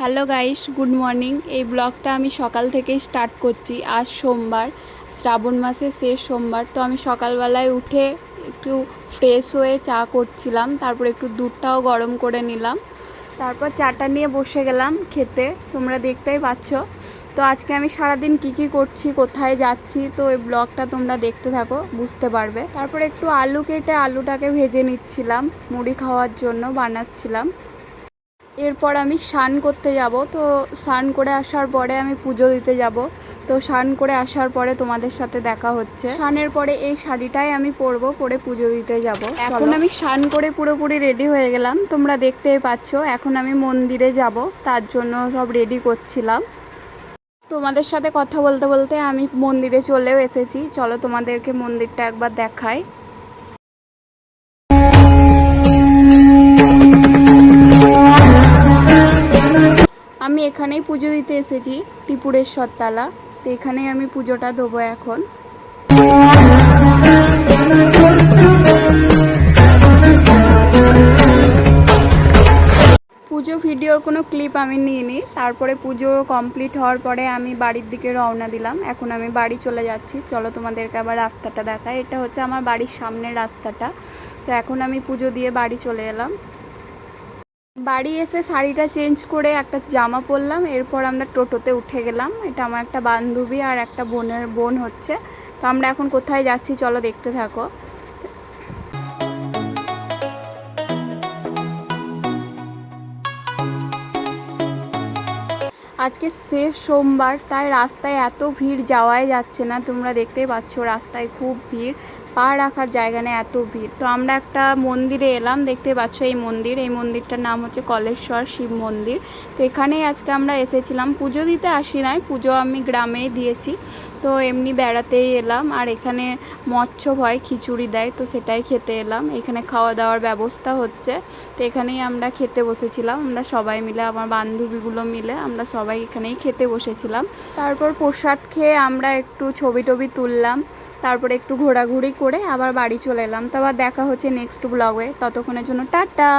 Hello guys, good morning. এই ব্লগটা আমি সকাল থেকেই স্টার্ট করছি। আজ সোমবার, শ্রাবণ মাসের শেষ সোমবার, তো আমি সকালবেলায় উঠে একটু ফ্রেশ হয়ে চা করছিলাম, তারপর একটু দুধটাও গরম করে নিলাম। তারপর চাটা নিয়ে বসে গেলাম খেতে, তোমরা দেখতেই পাচ্ছ। তো আজকে আমি সারাদিন কি কি করছি, কোথায় যাচ্ছি, তো এই ব্লগটা তোমরা দেখতে থাকো, বুঝতে পারবে। তারপর একটু আলু কেটে আলুটাকে ভেজে নিচ্ছিলাম, মুড়ি খাওয়ার জন্য বানাচ্ছিলাম। এরপর আমি স্নান করতে যাব। তো স্নান করে আসার পরে আমি পুজো দিতে যাব। তো স্নান করে আসার পরে তোমাদের সাথে দেখা হচ্ছে। স্নানের পরে এই শাড়িটাই আমি পরবো পরে পুজো দিতে যাব। এখন আমি স্নান করে পুরোপুরি রেডি হয়ে গেলাম। তোমরা দেখতেই পাচ্ছ এখন আমি মন্দিরে যাব। তার জন্য সব রেডি করছিলাম। তোমাদের সাথে কথা বলতে বলতে আমি মন্দিরে চলেও এসেছি। চলো তোমাদেরকে মন্দিরটা একবার দেখাই। আমি এখানেই পুজো দিতে এসেছি, ত্রিপুরেশ্বর তালা। তো এখানেই আমি পুজোটা দেবো এখন। পুজো ভিডিওর কোনো ক্লিপ আমি নিইনি। তারপরে পুজো কমপ্লিট হওয়ার পরে আমি বাড়ির দিকে রওনা দিলাম। এখন আমি বাড়ি চলে যাচ্ছি। চলো তোমাদেরকে আবার রাস্তাটা দেখাই। এটা হচ্ছে আমার বাড়ির সামনের রাস্তাটা। তো এখন আমি পুজো দিয়ে বাড়ি চলে এলাম। বাড়ি এসে শাড়িটা চেঞ্জ করে একটা জামা পরলাম, এরপর আমরা টোটোতে উঠে গেলাম। এটা আমার একটা বান্ধবী আর একটা বোনের বোন হচ্ছে। তো আমরা এখন কোথায় যাচ্ছি চলো দেখতে থাকো। আজকে শেষ সোমবার, তাই রাস্তায় এত ভিড় যাওয়াই যাচ্ছে না। তোমরা দেখতেই পাচ্ছ রাস্তায় খুব ভিড়। পা রাখার জায়গা নেই, এত ভিড়। তো আমরা একটা মন্দিরে এলাম, দেখতে পাচ্ছ এই মন্দির। এই মন্দিরটার নাম হচ্ছে কলেশ্বর শিব মন্দির। তো এখানেই আজকে আমরা এসেছিলাম। পুজো দিতে আসি নাই, পুজো আমি গ্রামেই দিয়েছি। তো এমনি বেড়াতেই এলাম, আর এখানে মৎস্য হয় খিচুড়ি দেয়, তো সেটাই খেতে এলাম। এখানে খাওয়া দাওয়ার ব্যবস্থা হচ্ছে। তো এখানেই আমরা খেতে বসেছিলাম। আমরা সবাই মিলে, আমার বান্ধবীগুলো মিলে, আমরা সবাই এখানেই খেতে বসেছিলাম। তারপর প্রসাদ খেয়ে আমরা একটু ছবি টবি তুললাম। তারপরে একটু ঘোরাঘুরি করে আবার বাড়ি চলে এলাম। তো আবার দেখা হচ্ছে নেক্সট ব্লগে ততক্ষণের জন্য টাটা!